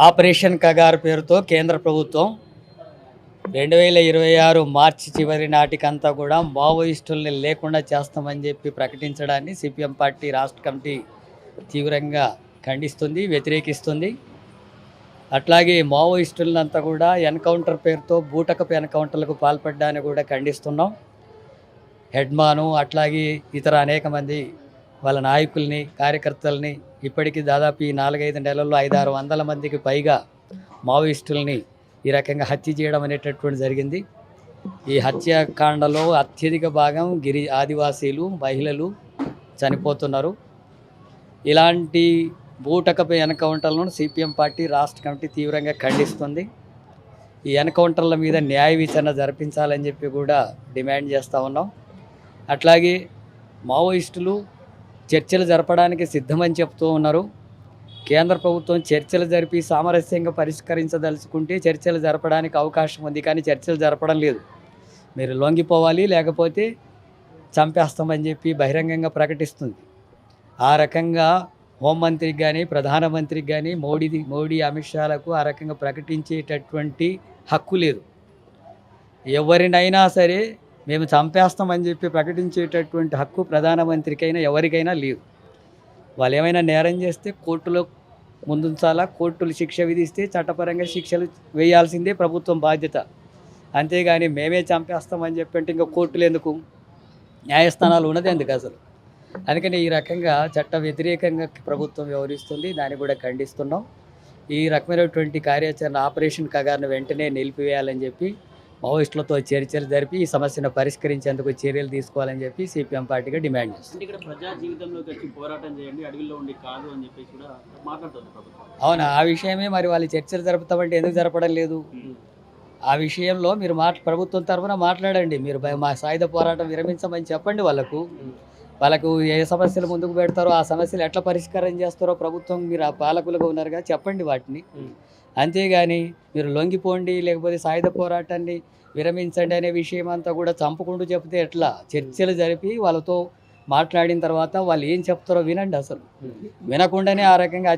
Operation Kagar పేరుతో కేంద్ర ప్రభుత్వం రెండు వేల ఇరవై ఆరు మార్చి చివరి నాటికంతా కూడా మావోయిస్టుల్ని లేకుండా చేస్తామని చెప్పి ప్రకటించడాన్ని సిపిఎం పార్టీ రాష్ట్ర కమిటీ తీవ్రంగా ఖండిస్తుంది వ్యతిరేకిస్తుంది. అట్లాగే మావోయిస్టులంతా కూడా ఎన్కౌంటర్ పేరుతో బూటకపు ఎన్కౌంటర్లకు పాల్పడ్డాన్ని కూడా ఖండిస్తున్నాం. హెడ్మాను అట్లాగే ఇతర అనేక మంది వాళ్ళ నాయకుల్ని కార్యకర్తల్ని ఇప్పటికీ దాదాపు ఈ నాలుగైదు నెలల్లో ఐదారు వందల మందికి పైగా మావోయిస్టుల్ని ఈ రకంగా హత్య చేయడం అనేటటువంటి జరిగింది. ఈ హత్యాకాండలో అత్యధిక భాగం గిరి ఆదివాసీలు మహిళలు చనిపోతున్నారు. ఇలాంటి బూటకపు ఎన్కౌంటర్లను సిపిఎం పార్టీ రాష్ట్ర కమిటీ తీవ్రంగా ఖండిస్తుంది. ఈ ఎన్కౌంటర్ల మీద న్యాయ విచారణ జరిపించాలని చెప్పి కూడా డిమాండ్ చేస్తూ ఉన్నాం. అట్లాగే మావోయిస్టులు చర్చలు జరపడానికి సిద్ధమని చెప్తూ ఉన్నారు. కేంద్ర ప్రభుత్వం చర్చలు జరిపి సామరస్యంగా పరిష్కరించదలుచుకుంటే చర్చలు జరపడానికి అవకాశం ఉంది కానీ చర్చలు జరపడం లేదు. మీరు లొంగిపోవాలి లేకపోతే చంపేస్తామని చెప్పి బహిరంగంగా ప్రకటిస్తుంది. ఆ రకంగా హోంమంత్రికి కానీ ప్రధానమంత్రికి కానీ మోడీ మోడీ అమిత్ షాలకు ఆ రకంగా ప్రకటించేటటువంటి హక్కు లేదు. ఎవరినైనా సరే మేము చంపేస్తామని చెప్పి ప్రకటించేటటువంటి హక్కు ప్రధానమంత్రికైనా ఎవరికైనా లేదు వాళ్ళు ఏమైనా నేరం చేస్తే కోర్టులో ముందుంచాలా? కోర్టులు శిక్ష విధిస్తే చట్టపరంగా శిక్షలు వేయాల్సిందే ప్రభుత్వం బాధ్యత. అంతేగాని మేమే చంపేస్తామని చెప్పి అంటే ఇంకా కోర్టులు ఎందుకు? న్యాయస్థానాలు ఉన్నది ఎందుకు అసలు? అందుకని ఈ రకంగా చట్ట వ్యతిరేకంగా ప్రభుత్వం వ్యవహరిస్తుంది. దాన్ని కూడా ఖండిస్తున్నాం. ఈ రకమైనటువంటి కార్యాచరణ ఆపరేషన్ కగారును వెంటనే నిలిపివేయాలని చెప్పి మావోయిస్టులతో చర్చలు జరిపి ఈ సమస్యను పరిష్కరించేందుకు చర్యలు తీసుకోవాలని చెప్పి సిపిఎం పార్టీగా డిమాండ్ చేస్తుంది. అంటే ఇక్కడ ప్రజా జీవితంలోకి వచ్చి పోరాటం చేయండి అడవిలో ఉండి కాదు అని చెప్పేసి కూడా మాట్లాడుతుంది ప్రభుత్వం. అవును? ఆ విషయమే మరి వాళ్ళు చర్చలు జరుపుతామంటే ఎందుకు జరపడం లేదు? ఆ విషయంలో మీరు మాట ప్రభుత్వం తరఫున మాట్లాడండి. మీరు మా సాయుధ పోరాటం విరమించమని చెప్పండి వాళ్ళకు. వాళ్ళకు ఏ సమస్యలు ముందుకు పెడతారో ఆ సమస్యలు ఎట్లా పరిష్కారం చేస్తారో ప్రభుత్వం మీరు ఆ పాలకులుగా ఉన్నారుగా చెప్పండి వాటిని. అంతేగాని మీరు లొంగిపోండి లేకపోతే సాయుధ పోరాటాన్ని విరమించండి అనే విషయం అంతా కూడా చంపుకుంటూ చెప్తే ఎట్లా? చర్చలు జరిపి వాళ్ళతో మాట్లాడిన తర్వాత వాళ్ళు ఏం చెప్తారో వినండి అసలు. వినకుండానే ఆ రకంగా